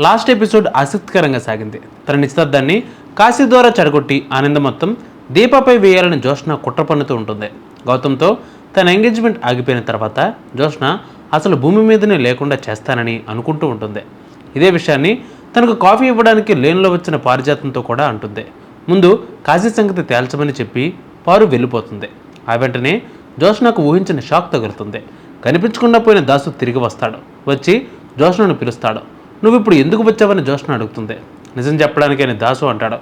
Last episode ఆసక్తికరంగా సాగింది. తన నిశ్శబ్దాన్ని కాశీ ద్వారా చెడగొట్టి ఆనందం మొత్తం దీపాపై వేయాలని జోష్న కుట్ర పన్నుతూ ఉంటుంది. గౌతమ్తో తన ఎంగేజ్మెంట్ ఆగిపోయిన తర్వాత జోష్న అసలు భూమి మీదనే లేకుండా చేస్తానని అనుకుంటూ ఉంటుంది. ఇదే విషయాన్ని తనకు కాఫీ ఇవ్వడానికి లేన్లో వచ్చిన పారిజాతంతో కూడా అంటుంది. ముందు కాశీ సంగతి తేల్చమని చెప్పి పారు వెళ్ళిపోతుంది. ఆ వెంటనే జోష్నకు ఊహించిన షాక్ తగులుతుంది. కనిపించకుండా పోయిన దాసు తిరిగి వస్తాడు. వచ్చి జోష్నను పిలుస్తాడు. నువ్వు ఇప్పుడు ఎందుకు వచ్చావని జోష్ను అడుగుతుంది. నిజం చెప్పడానికని దాసు అంటాడు.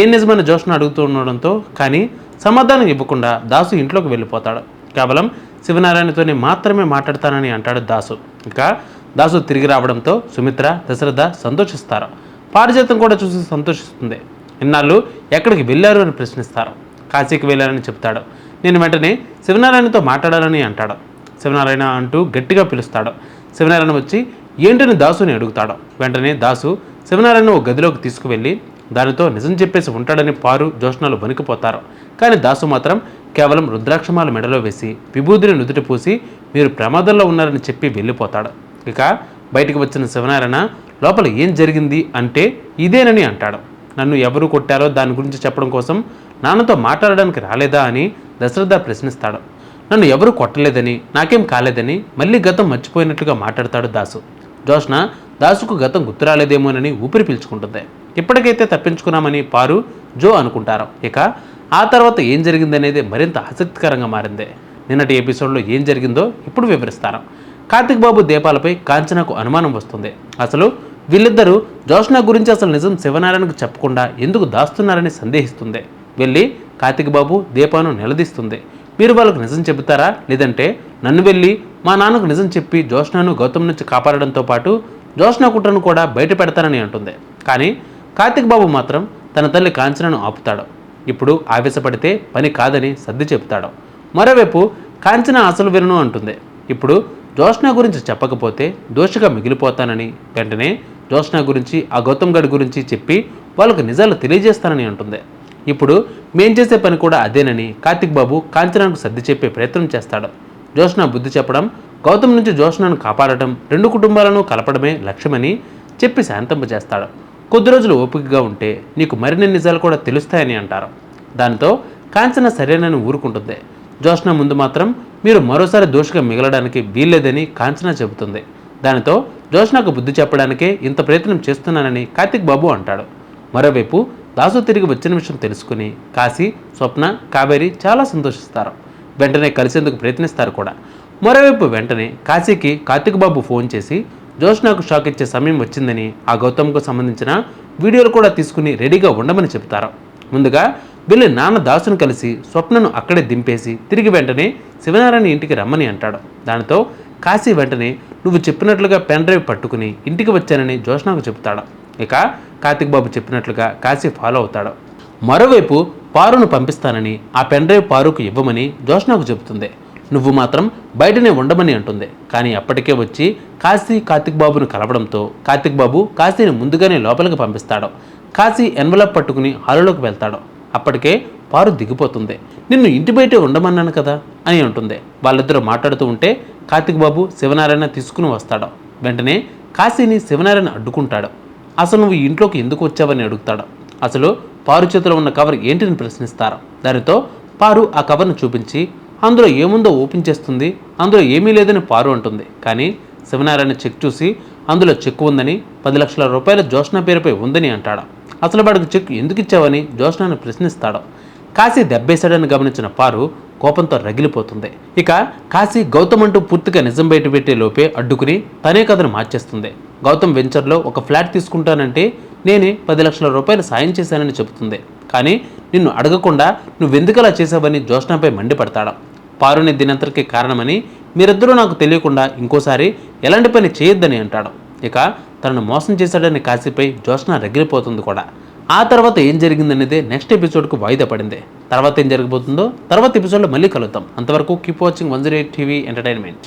ఏం నిజమైన జోష్ను అడుగుతూ ఉండడంతో కానీ సమాధానం ఇవ్వకుండా దాసు ఇంట్లోకి వెళ్ళిపోతాడు. కేవలం శివనారాయణతోనే మాత్రమే మాట్లాడతానని అంటాడు దాసు. ఇంకా దాసు తిరిగి రావడంతో సుమిత్ర దశరథ సంతోషిస్తారు. పారిజాతం కూడా చూసి సంతోషిస్తుంది. ఇన్నాళ్ళు ఎక్కడికి వెళ్ళారు అని ప్రశ్నిస్తారు. కాశీకి వెళ్ళారని చెప్తాడు. నేను వెంటనే శివనారాయణతో మాట్లాడాలని అంటాడు. శివనారాయణ అంటూ గట్టిగా పిలుస్తాడు. శివనారాయణ వచ్చి ఏంటని దాసుని అడుగుతాడు. వెంటనే దాసు శివనారాయణ ఓ గదిలోకి తీసుకువెళ్ళి దానితో నిజం చెప్పేసి ఉంటాడని పారు జోష్నాలు వణికిపోతారు. కానీ దాసు మాత్రం కేవలం రుద్రాక్షమాల మెడలో వేసి విభూతిని నుదుట పూసి మీరు ప్రమాదంలో ఉన్నారని చెప్పి వెళ్ళిపోతాడు. ఇక బయటికి వచ్చిన శివనారాయణ లోపల ఏం జరిగింది అంటే ఇదేనని అంటాడు. నన్ను ఎవరు కొట్టారో దాని గురించి చెప్పడం కోసం నాన్నతో మాట్లాడడానికి రాలేదా అని దశరథ ప్రశ్నిస్తాడు. నన్ను ఎవరు కొట్టలేదని నాకేం కాలేదని మళ్ళీ గతం మర్చిపోయినట్లుగా మాట్లాడతాడు దాసు. జోష్న దాసుకు గతం గుర్తు రాలేదేమోనని ఊపిరి పీల్చుకుంటుంది. ఇప్పటికైతే తప్పించుకున్నామని పారు జో అనుకుంటారు. ఇక ఆ తర్వాత ఏం జరిగిందనేది మరింత ఆసక్తికరంగా మారింది. నిన్నటి ఎపిసోడ్లో ఏం జరిగిందో ఇప్పుడు వివరిస్తారు కార్తిక్ బాబు దీపాలపై కాంచనకు అనుమానం వస్తుంది. అసలు వీళ్ళిద్దరూ జోష్న గురించి అసలు నిజం శివనారాయణకు చెప్పకుండా ఎందుకు దాస్తున్నారని సందేహిస్తుంది. వెళ్ళి కార్తిక్ బాబు దీపాను నిలదీస్తుంది. మీరు వాళ్ళకు నిజం చెబుతారా? లేదంటే నన్ను వెళ్ళి మా నాన్నకు నిజం చెప్పి జోష్నను గౌతమ్ నుంచి కాపాడడంతో పాటు జోష్న కుట్రను కూడా బయట పెడతానని అంటుంది. కానీ కార్తిక్ బాబు మాత్రం తన తల్లి కాంచనను ఆపుతాడు. ఇప్పుడు ఆవేశపడితే పని కాదని సర్ది చెప్తాడు మరోవైపు కాంచన అసలు వినను అంటుంది. ఇప్పుడు జోష్న గురించి చెప్పకపోతే దోషిగా మిగిలిపోతానని వెంటనే జోష్న గురించి ఆ గౌతమ్ గడి గురించి చెప్పి వాళ్ళకు నిజాలు తెలియజేస్తానని అంటుంది. ఇప్పుడు మేం చేసే పని కూడా అదేనని కార్తిక్ బాబు కాంచనాకు సర్ది చెప్పే ప్రయత్నం చేస్తాడు. జోష్న బుద్ధి చెప్పడం గౌతమ్ నుంచి జోష్నను కాపాడటం రెండు కుటుంబాలను కలపడమే లక్ష్యమని చెప్పి శాంతింపజేస్తాడు కొద్ది రోజులు ఓపికగా ఉంటే నీకు మరిన్ని నిజాలు కూడా తెలుస్తాయని అంటారు. దానితో కాంచన సరేనని ఊరుకుంటుంది. జోష్న ముందు మాత్రం మీరు మరోసారి దోషిగా మిగలడానికి వీల్లేదని కాంచన చెబుతుంది. దానితో జోష్నకు బుద్ధి చెప్పడానికే ఇంత ప్రయత్నం చేస్తున్నానని కార్తిక్ బాబు అంటాడు. మరోవైపు దాసు తిరిగి వచ్చిన విషయం తెలుసుకుని కాశీ స్వప్న కావేరి చాలా సంతోషిస్తారు. వెంటనే కలిసేందుకు ప్రయత్నిస్తారు కూడా. మరోవైపు వెంటనే కాశీకి కార్తిక్ బాబు ఫోన్ చేసి జోష్నాకు షాక్ ఇచ్చే సమయం వచ్చిందని ఆ గౌతమ్కు సంబంధించిన వీడియోలు కూడా తీసుకుని రెడీగా ఉండమని చెప్తారు. ముందుగా వీళ్ళు నాన్న దాసును కలిసి స్వప్నను అక్కడే దింపేసి తిరిగి వెంటనే శివనారాయణ ఇంటికి రమ్మని అంటాడు. దానితో కాశీ వెంటనే నువ్వు చెప్పినట్లుగా పెన్ డ్రైవ్ పట్టుకుని ఇంటికి వచ్చానని జోష్నాకు చెప్తాడు ఇక కార్తిక్ బాబు చెప్పినట్లుగా కాశీ ఫాలో అవుతాడు. మరోవైపు పారును పంపిస్తానని ఆ పెన్డ్రైవ్ పారుకు ఇవ్వమని జోష్నాకు చెబుతుంది. నువ్వు మాత్రం బయటనే ఉండమని అంటుంది. కానీ అప్పటికే వచ్చి కాశీ కార్తిక్ బాబును కలవడంతో కార్తిక్ బాబు కాశీని ముందుగానే లోపలికి పంపిస్తాడు. కాశీ ఎన్వలప్ పట్టుకుని హాలులోకి వెళ్తాడు. అప్పటికే పారు దిగిపోతుంది. నిన్ను ఇంటి బయటే ఉండమన్నాను కదా అని అంటుంది. వాళ్ళిద్దరూ మాట్లాడుతూ ఉంటే కార్తిక్ బాబు శివనారాయణ తీసుకుని వస్తాడు. వెంటనే కాశీని శివనారాయణ అడ్డుకుంటాడు. అసలు నువ్వు ఇంట్లోకి ఎందుకు వచ్చావని అడుగుతాడు. అసలు పారు చేతిలో ఉన్న కవర్ ఏంటిని ప్రశ్నిస్తారు. దానితో పారు ఆ కవర్ను చూపించి అందులో ఏముందో ఓపెన్ చేస్తుంది అందులో ఏమీ లేదని పారు అంటుంది. కానీ శివనారాయణ చెక్ చూసి అందులో చెక్ ఉందని పది లక్షల రూపాయల జోష్న పేరుపై ఉందని అంటాడు. అసలు వాడికి చెక్ ఎందుకు ఇచ్చావని జోష్నాను ప్రశ్నిస్తాడు. కాశీ దెబ్బేశాడని గమనించిన పారు కోపంతో రగిలిపోతుంది. ఇక కాశీ గౌతమ్ అంటూ పూర్తిగా నిజం బయట పెట్టే లోపే అడ్డుకుని తనే కథను మార్చేస్తుంది. గౌతమ్ వెంచర్లో ఒక ఫ్లాట్ తీసుకుంటానంటే నేనే పది లక్షల రూపాయలు సాయం చేశానని చెబుతుంది. కానీ నిన్ను అడగకుండా నువ్వెందుకలా అలా చేసావని జోష్నాపై మండిపడతాడు. పారుని దినంతరికి కారణమని మీరిద్దరూ నాకు తెలియకుండా ఇంకోసారి ఎలాంటి పని చేయొద్దని అంటాడు. ఇక తనను మోసం చేశాడని కాశీపై జోష్న రగిలిపోతుంది కూడా. ఆ తర్వాత ఏం జరిగిందనేదే నెక్స్ట్ ఎపిసోడ్కు వాయిదా పడింది. తర్వాత ఏం జరగబోతుందో తర్వాత ఎపిసోడ్లో మళ్ళీ కలుద్దాం. అంతవరకు keep watching one zero eight TV entertainment.